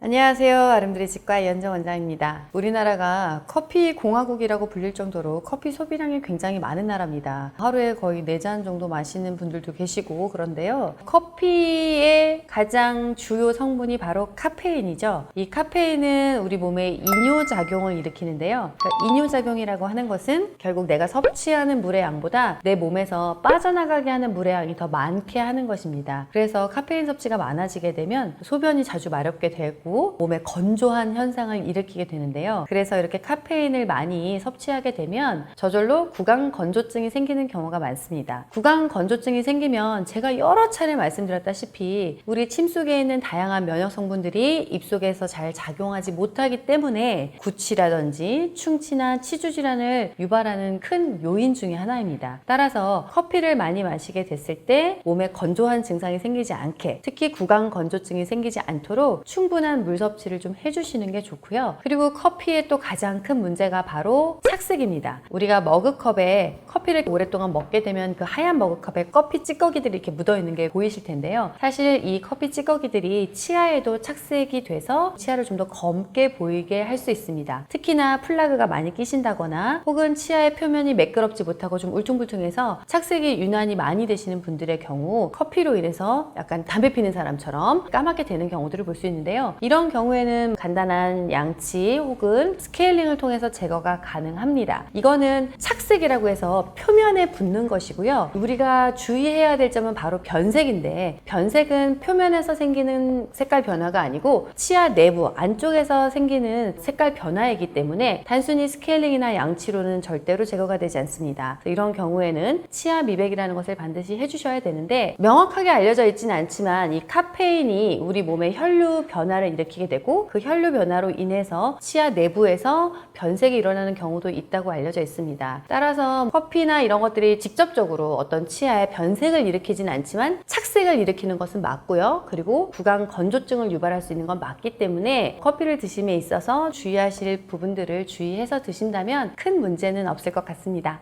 안녕하세요. 아름드리 치과 이현정 원장입니다. 우리나라가 커피 공화국이라고 불릴 정도로 커피 소비량이 굉장히 많은 나라입니다. 하루에 거의 4잔 정도 마시는 분들도 계시고 그런데요. 커피의 가장 주요 성분이 바로 카페인이죠. 이 카페인은 우리 몸에 이뇨작용을 일으키는데요. 그러니까 이뇨작용이라고 하는 것은 결국 내가 섭취하는 물의 양보다 내 몸에서 빠져나가게 하는 물의 양이 더 많게 하는 것입니다. 그래서 카페인 섭취가 많아지게 되면 소변이 자주 마렵게 되고 몸에 건조한 현상을 일으키게 되는데요. 그래서 이렇게 카페인을 많이 섭취하게 되면 저절로 구강 건조증이 생기는 경우가 많습니다. 구강 건조증이 생기면 제가 여러 차례 말씀드렸다시피 우리 침 속에 있는 다양한 면역 성분들이 입속에서 잘 작용하지 못하기 때문에 구취라든지 충치나 치주 질환을 유발하는 큰 요인 중에 하나입니다. 따라서 커피를 많이 마시게 됐을 때 몸에 건조한 증상이 생기지 않게 특히 구강 건조증이 생기지 않도록 충분한 물 섭취를 좀 해주시는 게 좋고요. 그리고 커피의 또 가장 큰 문제가 바로 착색입니다. 우리가 머그컵에 커피를 오랫동안 먹게 되면 그 하얀 머그컵에 커피 찌꺼기들이 이렇게 묻어 있는 게 보이실 텐데요. 사실 이 커피 찌꺼기들이 치아에도 착색이 돼서 치아를 좀 더 검게 보이게 할 수 있습니다. 특히나 플라그가 많이 끼신다거나 혹은 치아의 표면이 매끄럽지 못하고 좀 울퉁불퉁해서 착색이 유난히 많이 되시는 분들의 경우 커피로 인해서 약간 담배 피는 사람처럼 까맣게 되는 경우들을 볼 수 있는데요. 이런 경우에는 간단한 양치 혹은 스케일링을 통해서 제거가 가능합니다. 이거는 착색이라고 해서 표면에 붙는 것이고요. 우리가 주의해야 될 점은 바로 변색인데 변색은 표면 에서 생기는 색깔 변화가 아니고 치아 내부 안쪽에서 생기는 색깔 변화이기 때문에 단순히 스케일링이나 양치로는 절대로 제거가 되지 않습니다. 이런 경우에는 치아 미백이라는 것을 반드시 해주셔야 되는데 명확하게 알려져 있지는 않지만 이 카페인이 우리 몸의 혈류 변화를 일으키게 되고 그 혈류 변화로 인해서 치아 내부에서 변색이 일어나는 경우도 있다고 알려져 있습니다. 따라서 커피나 이런 것들이 직접적으로 어떤 치아에 변색을 일으키진 않지만 착색을 일으키는 것은 맞 고요. 그리고 구강 건조증을 유발할 수 있는 건 맞기 때문에 커피를 드심에 있어서 주의하실 부분들을 주의해서 드신다면 큰 문제는 없을 것 같습니다.